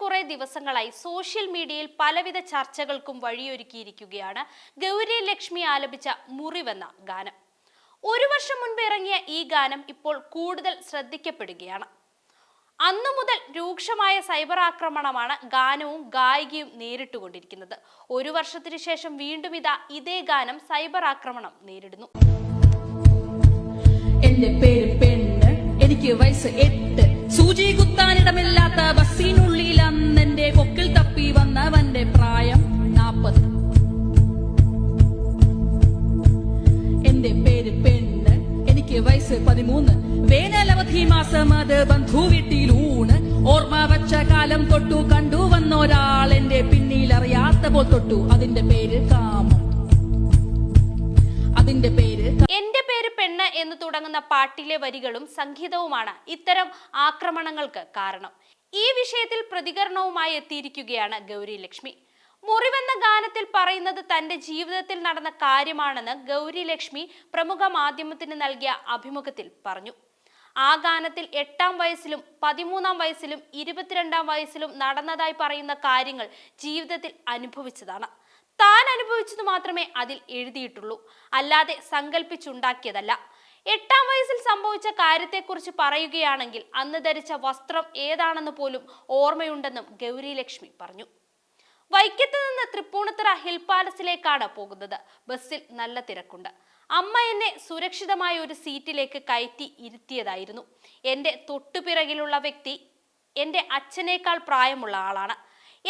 കുറെ ദിവസങ്ങളായി സോഷ്യൽ മീഡിയയിൽ പലവിധ ചർച്ചകൾക്കും വഴിയൊരുക്കിയിരിക്കുകയാണ് ഗൗരി ലക്ഷ്മി ആലപിച്ച മുറിവെന്ന ഗാനം. ഒരു വർഷം മുൻപ് ഇറങ്ങിയ ഈ ഗാനം ഇപ്പോൾ കൂടുതൽ ശ്രദ്ധിക്കപ്പെടുകയാണ്. അന്നു മുതൽ രൂക്ഷമായ സൈബർ ആക്രമണമാണ് ഗാനവും ഗായികയും നേരിട്ടുകൊണ്ടിരിക്കുന്നത്. ഒരു വർഷത്തിനു ശേഷം വീണ്ടും ഇതാ ഇതേ ഗാനം സൈബർ ആക്രമണം നേരിടുന്നു. എന്റെ പേര് പെണ്ണ്. എനിക്ക് വയസ്സ് വയസ്സ് പതിമൂന്ന്. വേനലവധി മാസം അത് ബന്ധു വീട്ടിലൂണ് ഓർമ്മ വച്ച കാലം തൊട്ടു കണ്ടു വന്നൊരാൾ എന്റെ പിന്നിൽ അറിയാത്ത പോൽ തൊട്ടു. അതിന്റെ പേര് കാമം. അതിന്റെ പേര് എന്റെ പേര് പെണ്ണ് എന്ന് തുടങ്ങുന്ന പാട്ടിലെ വരികളും സംഗീതവുമാണ് ഇത്തരം ആക്രമണങ്ങൾക്ക് കാരണം. ഈ വിഷയത്തിൽ പ്രതികരണവുമായി എത്തിയിരിക്കുകയാണ് ഗൗരി ലക്ഷ്മി മുറിവെന്ന ഗാനത്തിൽ പറയുന്നത് തന്റെ ജീവിതത്തിൽ നടന്ന കാര്യമാണെന്ന് ഗൗരി ലക്ഷ്മി പ്രമുഖ മാധ്യമത്തിന് നൽകിയ അഭിമുഖത്തിൽ പറഞ്ഞു. ആ ഗാനത്തിൽ എട്ടാം വയസ്സിലും പതിമൂന്നാം വയസ്സിലും ഇരുപത്തിരണ്ടാം വയസ്സിലും നടന്നതായി പറയുന്ന കാര്യങ്ങൾ ജീവിതത്തിൽ അനുഭവിച്ചതാണ്. താൻ അനുഭവിച്ചത് മാത്രമേ അതിൽ എഴുതിയിട്ടുള്ളൂ. അല്ലാതെ സങ്കല്പിച്ചുണ്ടാക്കിയതല്ല എട്ടാം വയസ്സിൽ സംഭവിച്ച കാര്യത്തെക്കുറിച്ച് പറയുകയാണെങ്കിൽ അന്ന് ധരിച്ച വസ്ത്രം ഏതാണെന്ന് പോലും ഓർമ്മയുണ്ടെന്നും ഗൗരി ലക്ഷ്മി പറഞ്ഞു. വൈക്കത്ത് നിന്ന് തൃപ്പൂണിത്തുറ ഹിൽ പാലസിലേക്കാണ് പോകുന്നത്. ബസ്സിൽ നല്ല തിരക്കുണ്ട്. അമ്മ എന്നെ സുരക്ഷിതമായ ഒരു സീറ്റിലേക്ക് കയറ്റി ഇരുത്തിയതായിരുന്നു. എന്റെ തൊട്ടുപിറകിലുള്ള വ്യക്തി എന്റെ അച്ഛനേക്കാൾ പ്രായമുള്ള ആളാണ്.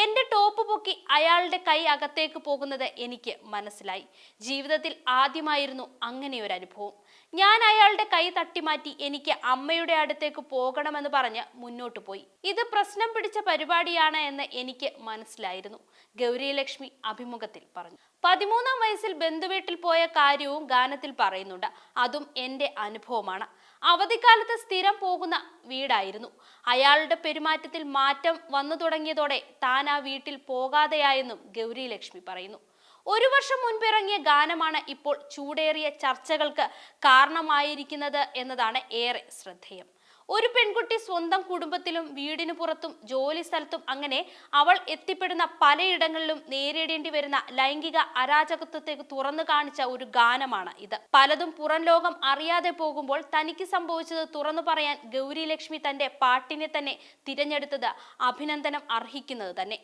എന്റെ ടോപ്പ് പൊക്കി അയാളുടെ കൈ അകത്തേക്ക് പോകുന്നത് എനിക്ക് മനസ്സിലായി. ജീവിതത്തിൽ ആദ്യമായിരുന്നു അങ്ങനെ ഒരു അനുഭവം. ഞാൻ അയാളുടെ കൈ തട്ടിമാറ്റി എനിക്ക് അമ്മയുടെ അടുത്തേക്ക് പോകണമെന്ന് പറഞ്ഞ് മുന്നോട്ട് പോയി. ഇത് പ്രശ്നം പിടിച്ച പരിപാടിയാണ് എന്ന് എനിക്ക് മനസ്സിലായിരുന്നു ഗൗരി ലക്ഷ്മി അഭിമുഖത്തിൽ പറഞ്ഞു. പതിമൂന്നാം വയസ്സിൽ ബന്ധുവീട്ടിൽ പോയ കാര്യവും ഗാനത്തിൽ പറയുന്നുണ്ട്. അതും എന്റെ അനുഭവമാണ്. അവധിക്കാലത്ത് സ്ഥിരം പോകുന്ന വീടായിരുന്നു. അയാളുടെ പെരുമാറ്റത്തിൽ മാറ്റം വന്നു തുടങ്ങിയതോടെ താൻ ആ വീട്ടിൽ പോകാതെയായെന്നും ഗൗരി ലക്ഷ്മി പറയുന്നു. ഒരു വർഷം മുൻപിറങ്ങിയ ഗാനമാണ് ഇപ്പോൾ ചൂടേറിയ ചർച്ചകൾക്ക് കാരണമായിരിക്കുന്നത് എന്നതാണ് ഏറെ ശ്രദ്ധേയം. ഒരു പെൺകുട്ടി സ്വന്തം കുടുംബത്തിലും വീടിനു പുറത്തും ജോലി സ്ഥലത്തും അങ്ങനെ അവൾ എത്തിപ്പെടുന്ന പലയിടങ്ങളിലും നേരിടേണ്ടി വരുന്ന ലൈംഗിക അരാജകത്വത്തെ തുറന്നു കാണിച്ച ഒരു ഗാനമാണ് ഇത്. പലതും പുറം ലോകം അറിയാതെ പോകുമ്പോൾ തനിക്ക് സംഭവിച്ചത് തുറന്നു പറയാൻ ഗൗരി ലക്ഷ്മി തന്റെ പാട്ടിനെ തന്നെ തിരഞ്ഞെടുത്തത് അഭിനന്ദനം അർഹിക്കുന്നത് തന്നെ.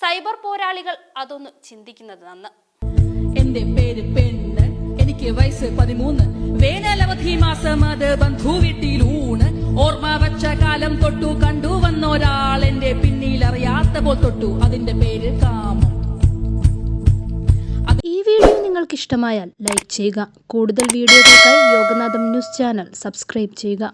സൈബർ പോരാളികൾ അതൊന്ന് ചിന്തിക്കുന്നത് നന്ന്. എന്റെ പേര് പെണ്ണ്. എനിക്ക് വയസ്സ് പതിമൂന്ന്. വേനലവധി മാസം അത് ബന്ധു വീട്ടിലൂണ് ഓർമ്മ വച്ച കാലം തൊട്ടു കണ്ടു വന്നൊരാൾ എന്റെ പിന്നിൽ അറിയാത്ത പോൽ തൊട്ടു അതിന്റെ പേര് കാമം. ഈ വീഡിയോ നിങ്ങൾക്ക് ഇഷ്ടമായാൽ ലൈക്ക് ചെയ്യുക. കൂടുതൽ വീഡിയോകൾക്കായി യോഗനാഥം ന്യൂസ് ചാനൽ സബ്സ്ക്രൈബ് ചെയ്യുക.